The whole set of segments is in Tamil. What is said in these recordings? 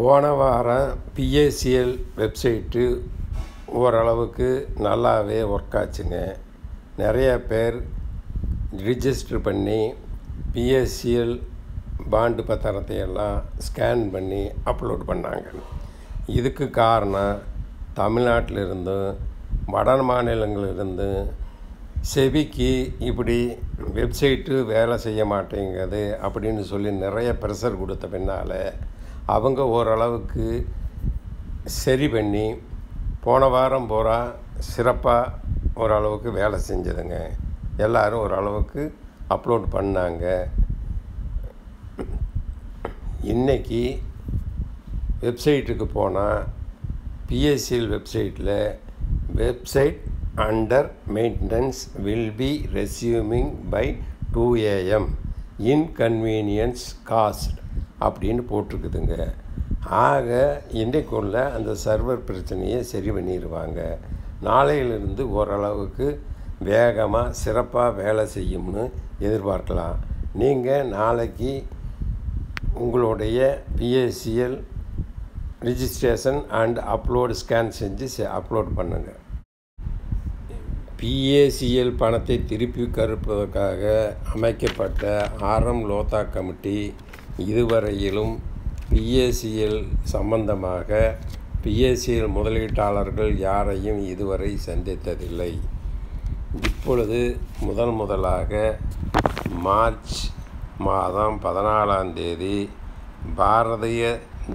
போன வாரம் பிஏசிஎல் வெப்சைட்டு ஓரளவுக்கு நல்லாவே ஒர்க் ஆச்சுங்க. நிறைய பேர் ரிஜிஸ்டர் பண்ணி பிஎஸ்சிஎல் பாண்டு பத்திரத்தை எல்லாம் ஸ்கேன் பண்ணி அப்லோட் பண்ணாங்க. இதுக்கு காரணம் தமிழ்நாட்டிலிருந்தும் வட மாநிலங்களிலிருந்தும் செபிக்கு இப்படி வெப்சைட்டு வேலை செய்ய மாட்டேங்குது அப்படின்னு சொல்லி நிறைய ப்ரெஷர் கொடுத்த பின்னால் அவங்க ஓரளவுக்கு சரி பண்ணி போன வாரம் பூரா சிறப்பாக ஓரளவுக்கு வேலை செஞ்சதுங்க. எல்லோரும் ஓரளவுக்கு அப்லோட் பண்ணாங்க. இன்றைக்கி வெப்சைட்டுக்கு போனால் பிஎஸ்சிஎல் வெப்சைட்டில் website under maintenance will be resuming by two AM inconvenience caused அப்படின்னு போட்டிருக்குதுங்க. ஆக இன்றைக்குள்ள அந்த சர்வர் பிரச்சனையை சரி பண்ணிடுவாங்க நாளையிலிருந்து ஓரளவுக்கு வேகமாக சிறப்பாக வேலை செய்யும்னு எதிர்பார்க்கலாம். நீங்கள் நாளைக்கு உங்களுடைய PSCL registration and upload scan செஞ்சு அப்லோட் பண்ணுங்கள் பிஏசிஎல் பணத்தை திருப்பி கருப்பதற்காக அமைக்கப்பட்ட ஆர்எம் லோதா கமிட்டி இதுவரையிலும் பிஏசிஎல் சம்பந்தமாக பிஎஸ்சியில் முதலீட்டாளர்கள் யாரையும் இதுவரை சந்தித்ததில்லை. இப்பொழுது முதல் முதலாக மார்ச் மாதம் பதினாலாம் தேதி பாரதிய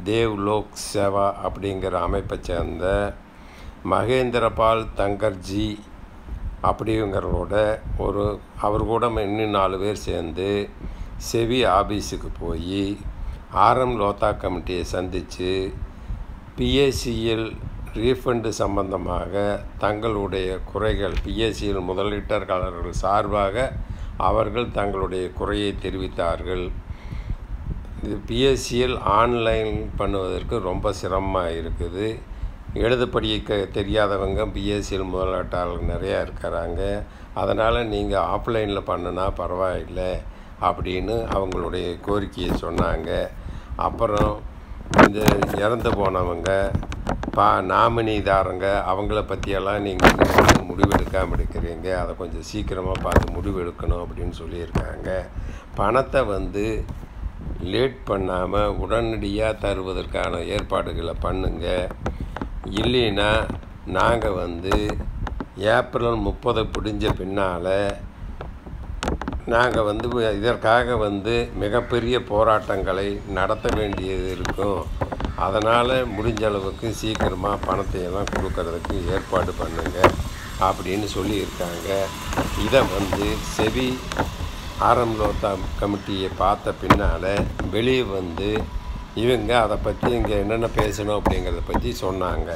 தேவ் லோக் சேவா அப்படிங்கிற அமைப்பை சேர்ந்த மகேந்திரபால் தங்கர்ஜி அப்படிங்கிறவரோட ஒரு அவர் கூட இன்னும் நாலு பேர் சேர்ந்து செவி ஆபீஸுக்கு போய் ஆர்எம் லோதா கமிட்டியை சந்தித்து பிஎஸ்சியில் ரீஃபண்டு சம்பந்தமாக தங்களுடைய குறைகள் பிஎஸ்சியில் முதலீட்டாளர்கள் சார்பாக அவர்கள் தங்களுடைய குறையை தெரிவித்தார்கள். இது பிஎஸ்சியில் ஆன்லைன் பண்ணுவதற்கு ரொம்ப சிரமமாக இருக்குது. எழுத படிக்க தெரியாதவங்க பிஎஸ்சிஎல் முதலீட்டாளர்கள் நிறையா இருக்கிறாங்க. அதனால் நீங்கள் ஆஃப்லைனில் பண்ணுனா பரவாயில்லை. அப்படின்னு அவங்களுடைய கோரிக்கையை சொன்னாங்க. அப்புறம் இந்த இறந்து போனவங்க பா நாமினிதாரங்க அவங்கள பற்றியெல்லாம் நீங்கள் முடிவெடுக்காமல் இருக்கிறீங்க. அதை கொஞ்சம் சீக்கிரமாக பார்த்து முடிவு எடுக்கணும் அப்படின்னு சொல்லியிருக்காங்க. பணத்தை வந்து லேட் பண்ணாமல் உடனடியாக தருவதற்கான ஏற்பாடுகளை பண்ணுங்கள் இல்லைன்னா நாங்கள் வந்து ஏப்ரல் முப்பது பிடிஞ்ச பின்னால் நாங்கள் வந்து இதற்காக வந்து மிகப்பெரிய போராட்டங்களை நடத்த வேண்டியது இருக்கும். அதனால் முடிஞ்ச அளவுக்கு சீக்கிரமாக பணத்தை எல்லாம் கொடுக்கறதுக்கு ஏற்பாடு பண்ணுங்க அப்படின்னு சொல்லியிருக்காங்க. இதை வந்து செவி ஆரம்பலோத்தா கமிட்டியை பார்த்த பின்னால் வெளியே வந்து இவங்க அதை பற்றி இங்கே என்னென்ன பேசணும் அப்படிங்கிறத பற்றி சொன்னாங்க.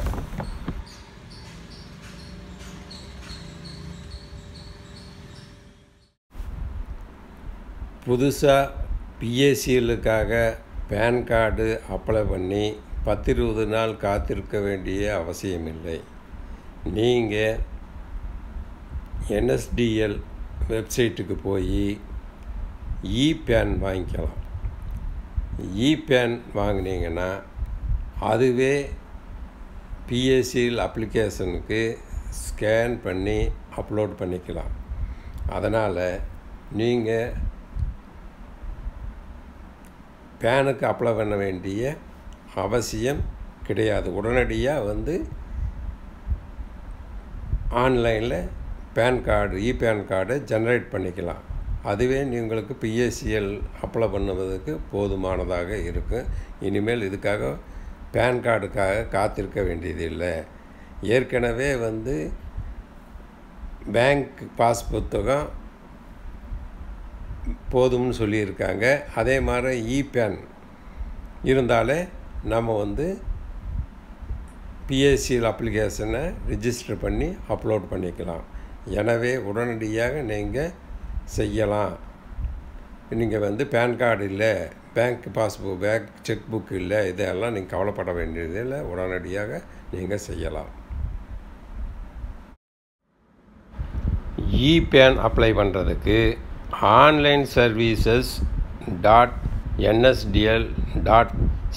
புதுசாக பிஎஸ்சிஎலுக்காக பேன் கார்டு அப்ளை பண்ணி பத்து இருபது நாள் காத்திருக்க வேண்டிய அவசியமில்லை. நீங்கள் என்எஸ்டிஎல் வெப்சைட்டுக்கு போய் இ பேன் வாங்கிக்கலாம். இ பேன் வாங்கினீங்கன்னா அதுவே பிஎஸ்சிஎல் அப்ளிகேஷனுக்கு ஸ்கேன் பண்ணி அப்லோட் பண்ணிக்கலாம். அதனால் நீங்கள் பேனுக்கு அப்ளை பண்ண வேண்டிய அவசியம் கிடையாது. உடனடியாக வந்து ஆன்லைனில் பேன் கார்டு இ பேன் கார்டை ஜென்ரேட் பண்ணிக்கலாம். அதுவே உங்களுக்கு பிஎஸ்சிஎல் அப்ளை பண்ணுவதற்கு போதுமானதாக இருக்கும். இனிமேல் இதுக்காக பேன் கார்டுக்காக காத்திருக்க வேண்டியதில்லை. ஏற்கனவே வந்து பேங்க் பாஸ் புத்தகம் போதும்னு சொல்லியிருக்காங்க. அதே மாதிரி இ பேன் இருந்தாலே நம்ம வந்து பிஎஸ்சியில் அப்ளிகேஷனை ரிஜிஸ்டர் பண்ணி அப்லோட் பண்ணிக்கலாம். எனவே உடனடியாக நீங்கள் செய்யலாம். நீங்கள் வந்து பேன் கார்டு இல்லை bank passbook bank cheque book இல்லை இதெல்லாம் நீங்கள் கவலைப்பட வேண்டியது இல்லை உடனடியாக நீங்கள் செய்யலாம். இ பேன் அப்ளை பண்ணுறதுக்கு online services dot NSDL dot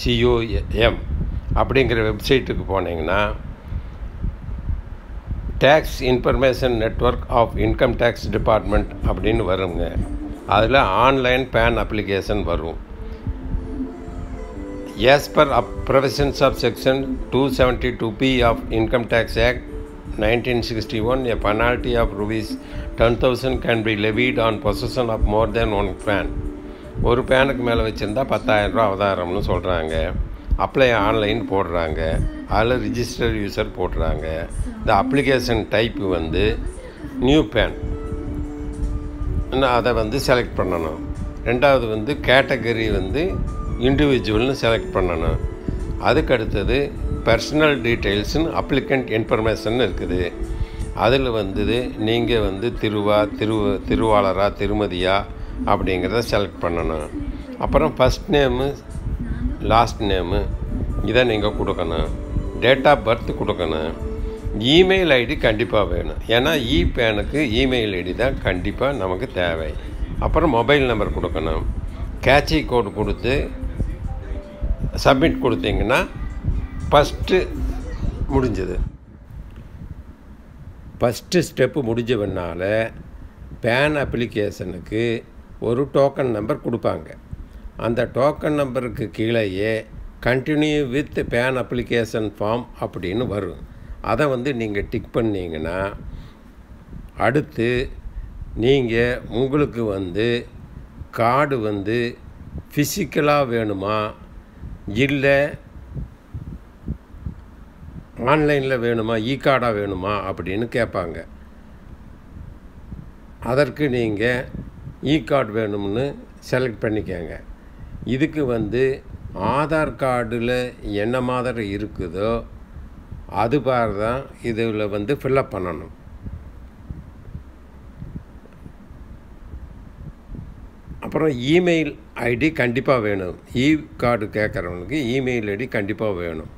COM அப்படிங்கிற வெப்சைட்டுக்கு போனீங்கன்னா tax information network of income tax department அப்படின்னு வருங்க. அதில் ஆன்லைன் பேன் அப்ளிகேஷன் வரும். As per section provisions of section 272p of Income Tax Act 1961, a penalty of rupees 10,000 can be levied on possession of more than one PAN ஒரு பேனுக்கு மேலே வச்சுருந்தா பத்தாயிரம் ரூபா அவதாரம்னு சொல்கிறாங்க அப்ளை ஆன்லைன் போடுறாங்க. அதில் ரிஜிஸ்டர் யூசர் போடுறாங்க. இந்த அப்ளிகேஷன் டைப்பு வந்து நியூ பேன் அதை வந்து செலக்ட் பண்ணணும். ரெண்டாவது வந்து கேட்டகரி வந்து இண்டிவிஜுவல்னு செலக்ட் பண்ணணும். அதுக்கடுத்தது பர்சனல் டீட்டெயில்ஸ்னு அப்ளிகண்ட் இன்ஃபர்மேஷன் இருக்குது. அதில் வந்து நீங்கள் வந்து திருவா திரு திருவாளரா திருமதியா அப்படிங்கிறத செலக்ட் பண்ணணும். அப்புறம் ஃபஸ்ட் நேமு லாஸ்ட் நேமு இதை நீங்கள் கொடுக்கணும். டேட் ஆஃப் பர்த் கொடுக்கணும். இமெயில் ஐடி கண்டிப்பாக வேணும். ஏன்னா இ பேனுக்கு இமெயில் ஐடி தான் கண்டிப்பாக நமக்கு தேவை. அப்புறம் மொபைல் நம்பர் கொடுக்கணும். கேட்சி கோடு கொடுத்து சப்மிட் கொடுத்தீங்கன்னா ஃபஸ்ட்டு முடிஞ்சது. ஃபஸ்ட்டு ஸ்டெப்பு முடிஞ்சவனால பேன் அப்ளிகேஷனுக்கு ஒரு டோக்கன் நம்பர் கொடுப்பாங்க. அந்த டோக்கன் நம்பருக்கு கீழேயே continue with PAN application form அப்படின்னு வரும். அதை வந்து நீங்கள் டிக் பண்ணிங்கன்னா அடுத்து நீங்கள் உங்களுக்கு வந்து கார்டு வந்து ஃபிசிக்கலாக வேணுமா? இல்லை ஆன்லைனில் வேணுமா? இ கார்டாக வேணுமா? அப்படின்னு கேட்பாங்க. அதற்கு நீங்கள் இ கார்டு வேணும்னு செலக்ட் பண்ணிக்கோங்க. இதுக்கு வந்து ஆதார் கார்டில் என்ன மாதிரி இருக்குதோ அது பார் தான் இதில் வந்து ஃபில்லப் பண்ணணும். அப்புறம் இமெயில் ஐடி கண்டிப்பாக வேணும். இ கார்டு கேட்குறவனுக்கு இமெயில் ஐடி கண்டிப்பாக வேணும்.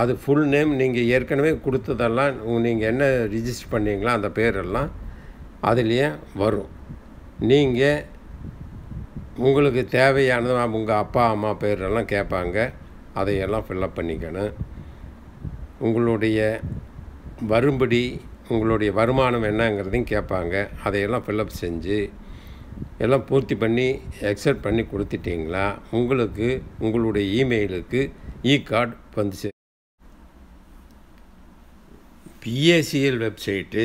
அது ஃபுல் நேம் நீங்கள் ஏற்கனவே கொடுத்ததெல்லாம் நீங்கள் என்ன ரிஜிஸ்டர் பண்ணீங்களோ அந்த பேரெல்லாம் அதுலேயே வரும். நீங்கள் உங்களுக்கு தேவையானது உங்கள் அப்பா அம்மா பேரெல்லாம் கேட்பாங்க. அதையெல்லாம் ஃபில்லப் பண்ணிக்கணும். உங்களுடைய வரும்படி உங்களுடைய வருமானம் என்னங்கிறதையும் கேட்பாங்க. அதையெல்லாம் ஃபில்லப் செஞ்சு எல்லாம் பூர்த்தி பண்ணி எக்ஸெப்ட் பண்ணி கொடுத்துட்டிங்களா? உங்களுக்கு உங்களுடைய இமெயிலுக்கு இ கார்டு வந்துச்சு. பிஏசிஎல் வெப்சைட்டு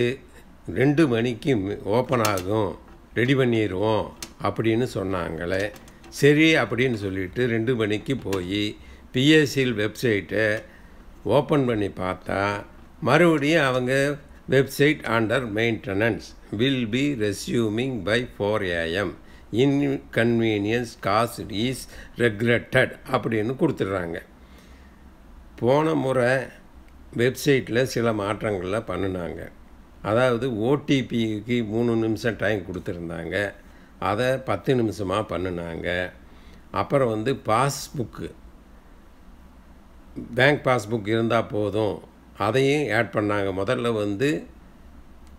ரெண்டு மணிக்கு ஓப்பன் ஆகும். ரெடி பண்ணிடுவோம் அப்படின்னு சொன்னாங்களே. சரி அப்படின்னு சொல்லிட்டு ரெண்டு மணிக்கு போய் பிஎஸ்சிஎல் வெப்சைட்டை ஓப்பன் பண்ணி பார்த்தா மறுபடியும் அவங்க website under maintenance will be resuming by four AM inconvenience caused is regretted அப்படின்னு கொடுத்துட்றாங்க. போன முறை வெப்சைட்டில் சில மாற்றங்களில் பண்ணினாங்க. அதாவது ஓடிபிக்கு மூணு நிமிஷம் டைம் கொடுத்துருந்தாங்க. அதை பத்து நிமிஷமாக பண்ணினாங்க. அப்புறம் வந்து பாஸ்புக்கு பேங்க் பாஸ்புக் இருந்தால் போதும். அதையும் ஆட் பண்ணாங்க. முதல்ல வந்து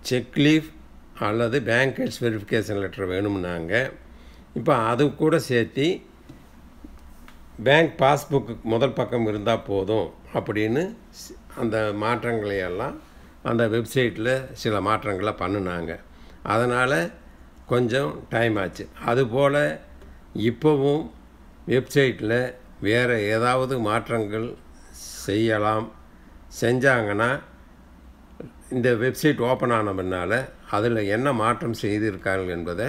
செக் லீஃப் அல்லது பேங்கர்ஸ் வெரிஃபிகேஷன் லெட்டர் வேணும்னாங்க. இப்போ அது கூட சேர்த்து பேங்க் பாஸ்புக்கு முதல் பக்கம் இருந்தால் போதும் அப்படின்னு அந்த மாற்றங்களையெல்லாம் அந்த வெப்சைட்டில் சில மாற்றங்களை பண்ணினாங்க. அதனால் கொஞ்சம் டைம் ஆச்சு. அதுபோல் இப்போவும் வெப்சைட்டில் வேறு ஏதாவது மாற்றங்கள் செய்யலாம் செஞ்சாங்கன்னா இந்த வெப்சைட் ஓப்பன் ஆன பின்னால் அதில் என்ன மாற்றம் செய்திருக்கார்கள் என்பதை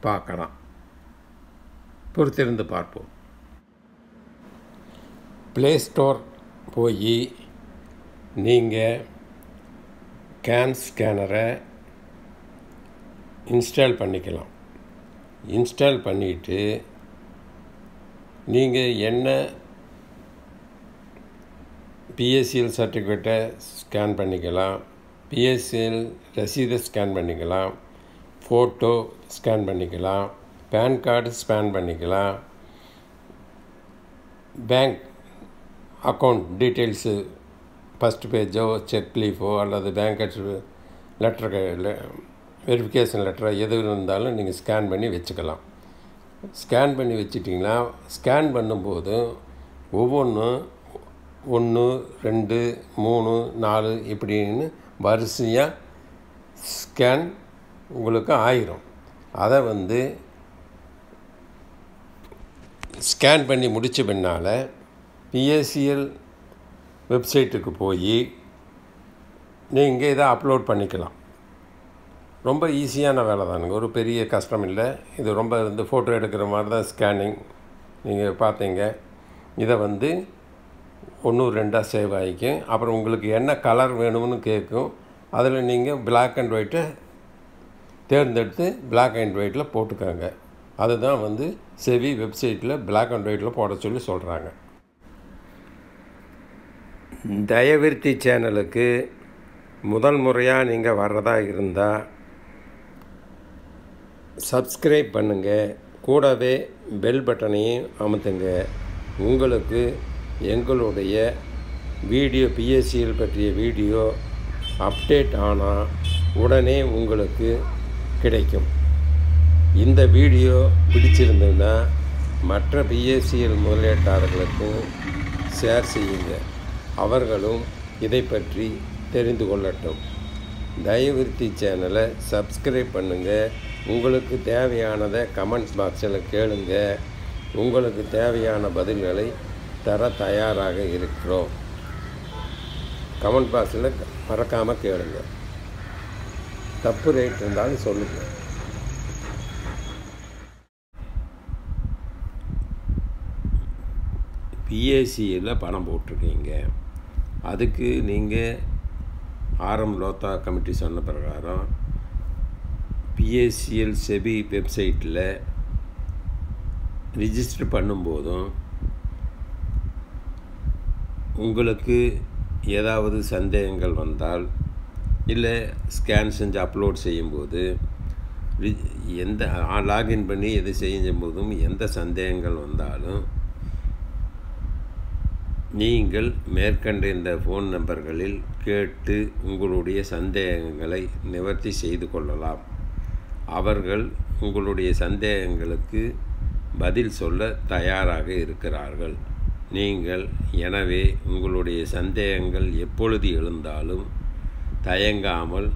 பார்க்கலாம். பொறுத்திருந்து பார்ப்போம். ப்ளே ஸ்டோர் போய் நீங்கள் கேன் ஸ்கேனரை இன்ஸ்டால் பண்ணிக்கலாம். இன்ஸ்டால் பண்ணிவிட்டு நீங்கள் என்ன பிஎஸ்சிஎல் சர்டிஃபிகேட்டை ஸ்கேன் பண்ணிக்கலாம். பிஎஸ்சிஎல் ரசீதை ஸ்கேன் பண்ணிக்கலாம். ஃபோட்டோ ஸ்கேன் பண்ணிக்கலாம். பேன் கார்டு ஸ்கேன் பண்ணிக்கலாம். பேங்க் அக்கௌண்ட் டீட்டெயில்ஸு ஃபஸ்ட் பேஜோ செக் லீஃபோ அல்லது பேங்க் லெட்டர் வெரிஃபிகேஷன் லெட்டர் எது இருந்தாலும் நீங்கள் ஸ்கேன் பண்ணி வச்சுக்கலாம். ஸ்கேன் பண்ணி வச்சிட்டிங்கன்னா ஸ்கேன் பண்ணும்போது ஒவ்வொன்றும் ஒன்று ரெண்டு மூணு நாலு இப்படின்னு வரிசையாக ஸ்கேன் உங்களுக்கு ஆயிரும். அதை வந்து ஸ்கேன் பண்ணி முடித்த பின்னால் பிஎஸ்சிஎல் வெப்சைட்டுக்கு போய் நீங்கள் இதை அப்லோட் பண்ணிக்கலாம். ரொம்ப ஈஸியான வேலை தானுங்க ஒரு பெரிய கஷ்டம் இல்லை. இது ரொம்ப வந்து ஃபோட்டோ எடுக்கிற மாதிரி தான் ஸ்கேனிங் நீங்கள் பார்த்தீங்க. இதை வந்து ஒன்று ரெண்டாக சேவ் ஆகிக்கும். அப்புறம் உங்களுக்கு என்ன கலர் வேணும்னு கேட்கும். அதில் நீங்கள் பிளாக் அண்ட் ஒயிட்டை தேர்ந்தெடுத்து பிளாக் அண்ட் ஒயிட்டில் போட்டுக்கோங்க. அதுதான் வந்து செவி வெப்சைட்டில் பிளாக் அண்ட் ஒயிட்டில் போட சொல்லி சொல்கிறாங்க தயவிருத்தி சேனலுக்கு முதல் முறையாக நீங்கள் வர்றதா இருந்தால் சப்ஸ்கிரைப் பண்ணுங்கள் கூடவே பெல் பட்டனையும் அமுத்துங்க. உங்களுக்கு எங்களுடைய வீடியோ பிஎஸ்சிஎல் பற்றிய வீடியோ அப்டேட் ஆனால் உடனே உங்களுக்கு கிடைக்கும். இந்த வீடியோ பிடிச்சிருந்ததுன்னா மற்ற பிஎஸ்சிஎல் முதலீட்டாளர்களுக்கும் ஷேர் செய்யுங்கள் அவர்களும் இதை பற்றி தெரிந்து கொள்ளட்டும். தயவிருத்தி சேனலை சப்ஸ்கிரைப் பண்ணுங்கள் உங்களுக்கு தேவையானதை கமெண்ட் பாக்ஸில் கேளுங்க. உங்களுக்கு தேவையான பதில்களை தர தயாராக இருக்கிறோம். கமெண்ட் பாக்ஸில் மறக்காமல் கேளுங்க. தப்பு ரேட் இருந்தாலும் சொல்லுங்கள் பிஏசியில் பணம் போட்டிருக்கீங்க. அதுக்கு நீங்கள் ஆர்எம் லோத்தா கமிட்டி சொன்ன பிரகாரம் பிஎஸ்சிஎல் செபி வெப்சைட்டில் ரிஜிஸ்டர் பண்ணும்போதும் உங்களுக்கு ஏதாவது சந்தேகங்கள் வந்தால் இல்லை ஸ்கேன் செஞ்சு அப்லோட் செய்யும்போது எந்த லாகின் பண்ணி எது செய்யும் போதும் எந்த சந்தேகங்கள் வந்தாலும் நீங்கள் மேற்கண்ட இந்த ஃபோன் நம்பர்களில் கேட்டு உங்களுடைய சந்தேகங்களை நிவர்த்தி செய்து கொள்ளலாம். அவர்கள் உங்களுடைய சந்தேகங்களுக்கு பதில் சொல்ல தயாராக இருக்கிறார்கள். நீங்கள் எனவே உங்களுடைய சந்தேகங்கள் எப்பொழுது எழுந்தாலும் தயங்காமல்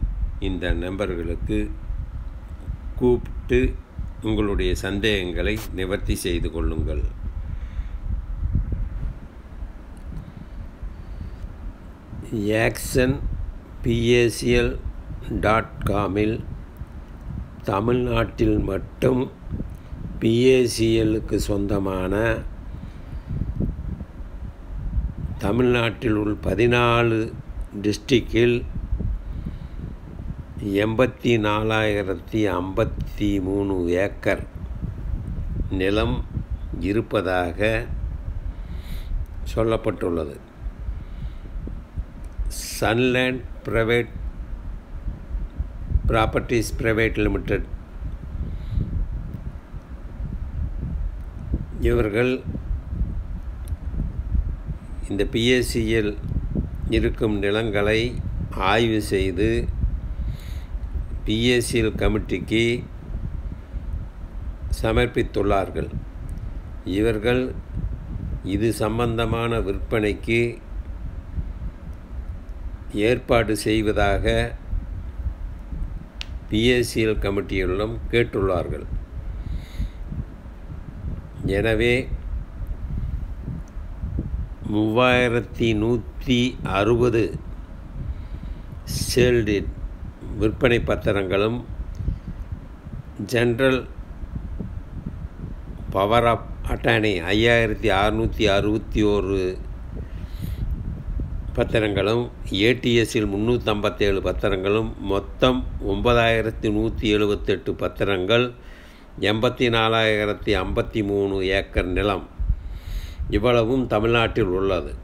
இந்த நம்பர்களுக்கு கூப்பிட்டு உங்களுடைய சந்தேகங்களை நிவர்த்தி செய்து கொள்ளுங்கள். ஆக்சன் பிஏசிஎல் டாட் காமில் தமிழ்நாட்டில் மட்டும் பிஏசிஎல்லுக்கு சொந்தமான தமிழ்நாட்டில் உள்ள பதினாலு டிஸ்ட்ரிக்டில் எண்பத்தி நாலாயிரத்தி ஐம்பத்தி மூணு ஏக்கர் நிலம் இருப்பதாக சொல்லப்பட்டுள்ளது. Sunland private properties private limited. இவர்கள் இந்த பிஎஸ்சியில் இருக்கும் நிலங்களை ஆய்வு செய்து பிஎஸ்சிஎல் கமிட்டிக்கு சமர்ப்பித்துள்ளார்கள். இவர்கள் இது சம்பந்தமான விற்பனைக்கு ஏற்பாடு செய்வதாக பிஎஸ்சிஎல் கமிட்டியுள்ளம் கேட்டுள்ளார்கள். எனவே மூவாயிரத்தி நூற்றி அறுபது சேல்டு விற்பனை பத்திரங்களும் ஜென்ரல் பவர் ஆஃப் அட்டானி ஐயாயிரத்தி அறுநூற்றி அறுபத்தி ஒரு பத்திரங்களும் ஏடிஎஸ்ஸில் முந்நூற்றம்பத்தேழு பத்திரங்களும் மொத்தம் ஒன்பதாயிரத்தி நூற்றி எழுபத்தெட்டு பத்திரங்கள் எண்பத்தி நாலாயிரத்தி ஐம்பத்தி மூணு ஏக்கர் நிலம். இவ்வளவும் தமிழ்நாட்டில் உள்ளது.